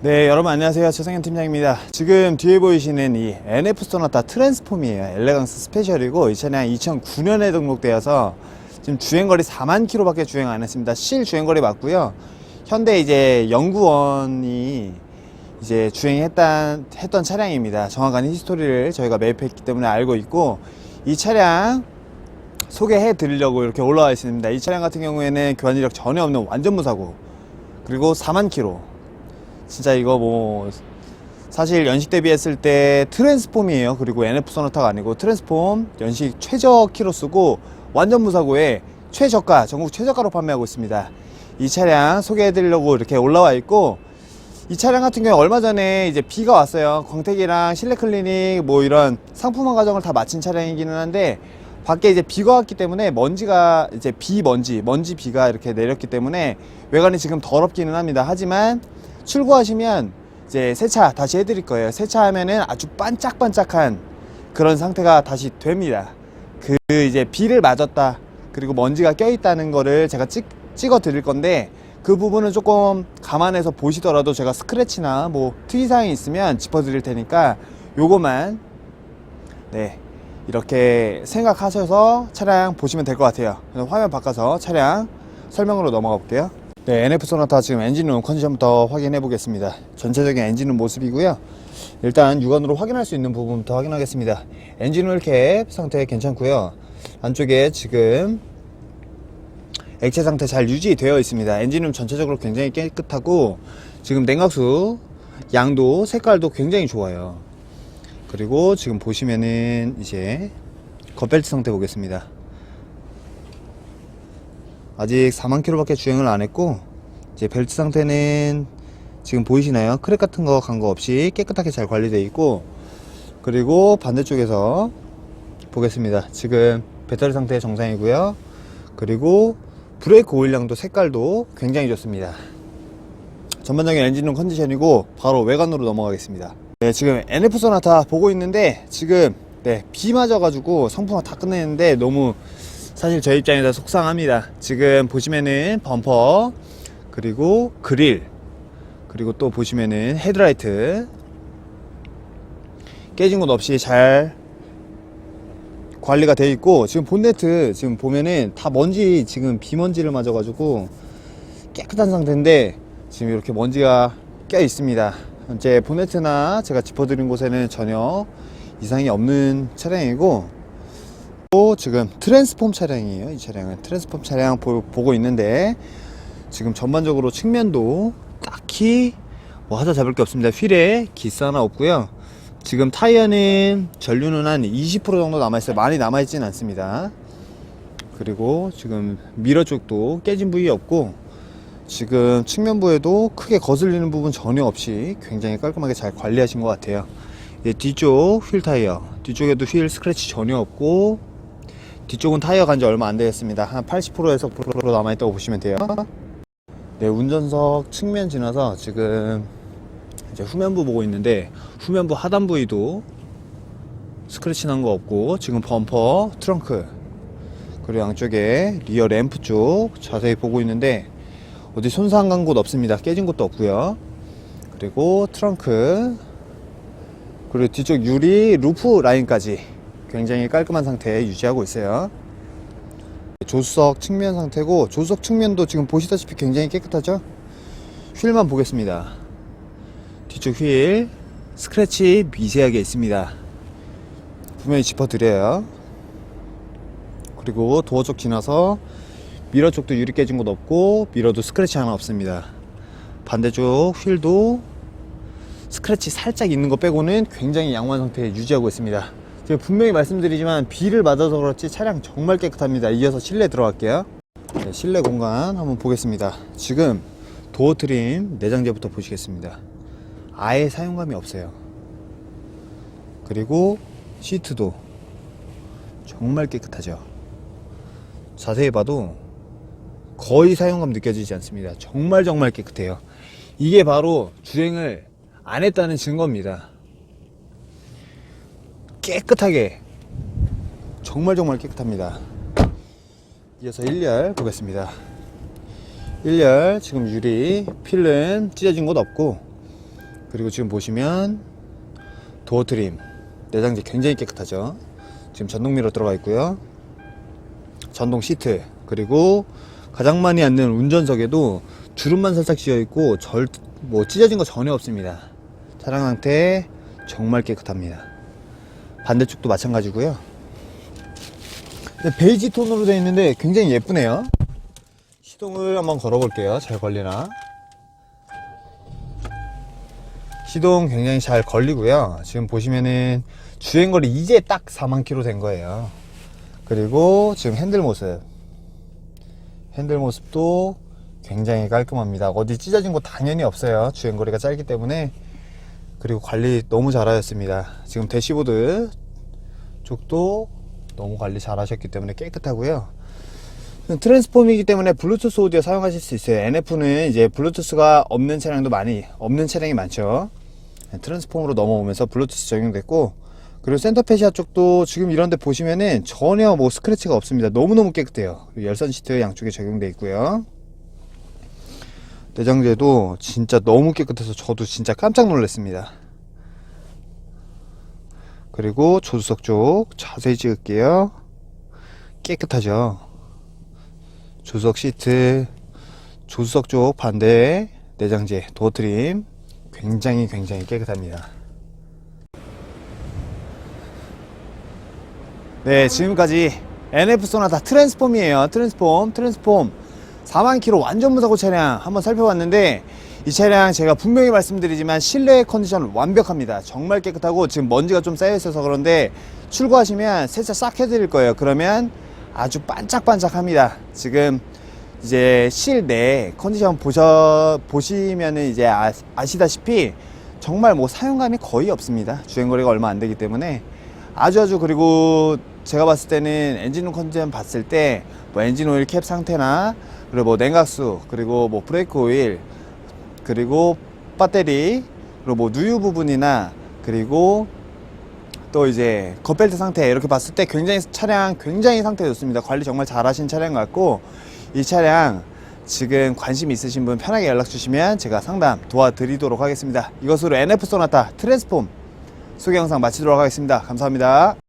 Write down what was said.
네, 여러분 안녕하세요. 최성현 팀장입니다. 지금 뒤에 보이시는 이 NF 소나타 트랜스폼이에요. 엘레강스 스페셜이고 이 차량 2009년에 등록되어서 지금 주행거리 4만 킬로 밖에 주행 안 했습니다. 실 주행거리 맞고요. 현대 이제 연구원이 이제 주행했던 했던 차량입니다. 정확한 히스토리를 저희가 매입했기 때문에 알고 있고 이 차량 소개해 드리려고 이렇게 올라와 있습니다. 이 차량 같은 경우에는 교환 이력 전혀 없는 완전 무사고 그리고 4만 킬로 진짜 이거 뭐 사실 연식 대비했을 때 트랜스폼이에요. 그리고 NF 소나타가 아니고 트랜스폼 연식 최저 키로 쓰고 완전 무사고에 최저가 전국 최저가로 판매하고 있습니다. 이 차량 소개해 드리려고 이렇게 올라와 있고 이 차량 같은 경우에 얼마 전에 이제 비가 왔어요. 광택이랑 실내 클리닉 뭐 이런 상품화 과정을 다 마친 차량이기는 한데 밖에 이제 비가 왔기 때문에 먼지가 이제 비 먼지, 먼지 비가 이렇게 내렸기 때문에 외관이 지금 더럽기는 합니다. 하지만 출고하시면 이제 세차 다시 해드릴 거예요. 세차하면은 아주 반짝반짝한 그런 상태가 다시 됩니다. 그 이제 비를 맞았다 그리고 먼지가 껴있다는 거를 제가 찍, 찍어 드릴 건데 그 부분은 조금 감안해서 보시더라도 제가 스크래치나 뭐 특이사항이 있으면 짚어 드릴 테니까 요거만 네 이렇게 생각하셔서 차량 보시면 될 것 같아요 화면 바꿔서 차량 설명으로 넘어가 볼게요 네 NF 소나타 지금 엔진룸 컨디션부터 확인해 보겠습니다. 전체적인 엔진룸 모습이고요. 일단 육안으로 확인할 수 있는 부분부터 확인하겠습니다. 엔진오일 캡 상태 괜찮고요. 안쪽에 지금 액체 상태 잘 유지되어 있습니다. 엔진룸 전체적으로 굉장히 깨끗하고 지금 냉각수 양도 색깔도 굉장히 좋아요. 그리고 지금 보시면은 이제 겉벨트 상태 보겠습니다. 아직 4만 킬로밖에 주행을 안 했고 이제 벨트 상태는 지금 보이시나요? 크랙 같은 거 간 거 없이 깨끗하게 잘 관리되어 있고 그리고 반대쪽에서 보겠습니다. 지금 배터리 상태 정상이고요. 그리고 브레이크 오일량도 색깔도 굉장히 좋습니다. 전반적인 엔진룸 컨디션이고 바로 외관으로 넘어가겠습니다. 네, 지금 NF 소나타 보고 있는데 지금 네, 비 맞아가지고 성품화 다 끝냈는데 너무 사실 저희 입장에서 속상합니다. 지금 보시면은 범퍼 그리고 그릴 그리고 또 보시면은 헤드라이트 깨진 곳 없이 잘 관리가 되어 있고 지금 본네트 지금 보면은 다 먼지 지금 비먼지를 맞아 가지고 깨끗한 상태인데 지금 이렇게 먼지가 껴 있습니다. 현재 본네트나 제가 짚어드린 곳에는 전혀 이상이 없는 차량이고 또 지금 트랜스폼 차량이에요. 이 차량은 트랜스폼 차량 보, 보고 있는데 지금 전반적으로 측면도 딱히 뭐 하자 잡을 게 없습니다. 휠에 기스 하나 없고요. 지금 타이어는 전류는 한 20% 정도 남아있어요. 많이 남아있진 않습니다. 그리고 지금 미러 쪽도 깨진 부위 없고 지금 측면부에도 크게 거슬리는 부분 전혀 없이 굉장히 깔끔하게 잘 관리하신 것 같아요. 뒤쪽 휠 타이어, 뒤쪽에도 휠 스크래치 전혀 없고 뒤쪽은 타이어 간 지 얼마 안 되겠습니다. 한 80%에서 9% 남아있다고 보시면 돼요. 네, 운전석 측면 지나서 지금 이제 후면부 보고 있는데 후면부 하단 부위도 스크래치 난 거 없고 지금 범퍼, 트렁크 그리고 양쪽에 리어 램프 쪽 자세히 보고 있는데 어디 손상 간 곳 없습니다. 깨진 곳도 없고요. 그리고 트렁크 그리고 뒤쪽 유리 루프 라인까지 굉장히 깔끔한 상태 유지하고 있어요. 조수석 측면 상태고 조수석 측면도 지금 보시다시피 굉장히 깨끗하죠? 휠만 보겠습니다. 뒤쪽 휠 스크래치 미세하게 있습니다. 분명히 짚어드려요. 그리고 도어 쪽 지나서 미러 쪽도 유리 깨진 곳 없고 미러도 스크래치 하나 없습니다. 반대쪽 휠도 스크래치 살짝 있는 거 빼고는 굉장히 양호한 상태 유지하고 있습니다. 제가 분명히 말씀드리지만 비를 맞아서 그렇지 차량 정말 깨끗합니다. 이어서 실내 들어갈게요. 네, 실내 공간 한번 보겠습니다. 지금 도어 트림 내장재부터 보시겠습니다. 아예 사용감이 없어요. 그리고 시트도 정말 깨끗하죠. 자세히 봐도 거의 사용감 느껴지지 않습니다. 정말 정말 깨끗해요. 이게 바로 주행을 안 했다는 증거입니다. 깨끗하게. 정말 정말 깨끗합니다. 이어서 1열 보겠습니다. 1열 지금 유리 필름 찢어진 곳 없고 그리고 지금 보시면 도어 트림 내장재 굉장히 깨끗하죠? 지금 전동 미러 들어가 있고요. 전동 시트 그리고 가장 많이 앉는 운전석에도 주름만 살짝 지어 있고 절 뭐 찢어진 거 전혀 없습니다. 차량 상태 정말 깨끗합니다 반대쪽도 마찬가지고요 네, 베이지 톤으로 되어 있는데 굉장히 예쁘네요 시동을 한번 걸어 볼게요 잘 걸리나 시동 굉장히 잘 걸리고요. 지금 보시면은 주행거리 이제 딱 4만 킬로 된 거예요. 그리고 지금 핸들 모습. 핸들 모습도 굉장히 깔끔합니다. 어디 찢어진 거 당연히 없어요. 주행거리가 짧기 때문에. 그리고 관리 너무 잘하셨습니다. 지금 대시보드 쪽도 너무 관리 잘 하셨기 때문에 깨끗하고요. 트랜스폼이기 때문에 블루투스 오디오 사용하실 수 있어요. NF는 이제 블루투스가 없는 차량도 많이 없는 차량이 많죠. 트랜스폼으로 넘어오면서 블루투스 적용됐고 그리고 센터페시아 쪽도 지금 이런데 보시면은 전혀 뭐 스크래치가 없습니다. 너무너무 깨끗해요. 열선 시트 양쪽에 적용돼 있고요. 내장재도 진짜 너무 깨끗해서 저도 진짜 깜짝 놀랐습니다. 그리고 조수석 쪽 자세히 찍을게요. 깨끗하죠. 조수석 시트, 조수석 쪽 반대 내장재 도어 트림 굉장히 굉장히 깨끗합니다. 네, 지금까지 NF 소나타 트랜스폼이에요. 트랜스폼, 트랜스폼 4만 킬로 완전 무사고 차량 한번 살펴봤는데 이 차량 제가 분명히 말씀드리지만 실내 컨디션 완벽합니다. 정말 깨끗하고 지금 먼지가 좀 쌓여 있어서 그런데 출고하시면 세차 싹 해드릴 거예요. 그러면 아주 반짝반짝합니다. 지금 이제 실내 컨디션 보셔 보시면은 이제 아, 아시다시피 정말 뭐 사용감이 거의 없습니다. 주행거리가 얼마 안 되기 때문에 아주 아주 그리고 제가 봤을 때는 엔진룸 컨디션 봤을 때 뭐 엔진 오일 캡 상태나 그리고 뭐 냉각수 그리고 뭐 브레이크 오일 그리고 배터리 그리고 뭐 누유 부분이나 그리고 또 이제 겉벨트 상태 이렇게 봤을 때 굉장히 차량 굉장히 상태 좋습니다. 관리 정말 잘 하신 차량 같고 이 차량 지금 관심 있으신 분 편하게 연락 주시면 제가 상담 도와드리도록 하겠습니다. 이것으로 NF 소나타 트랜스폼 소개 영상 마치도록 하겠습니다. 감사합니다.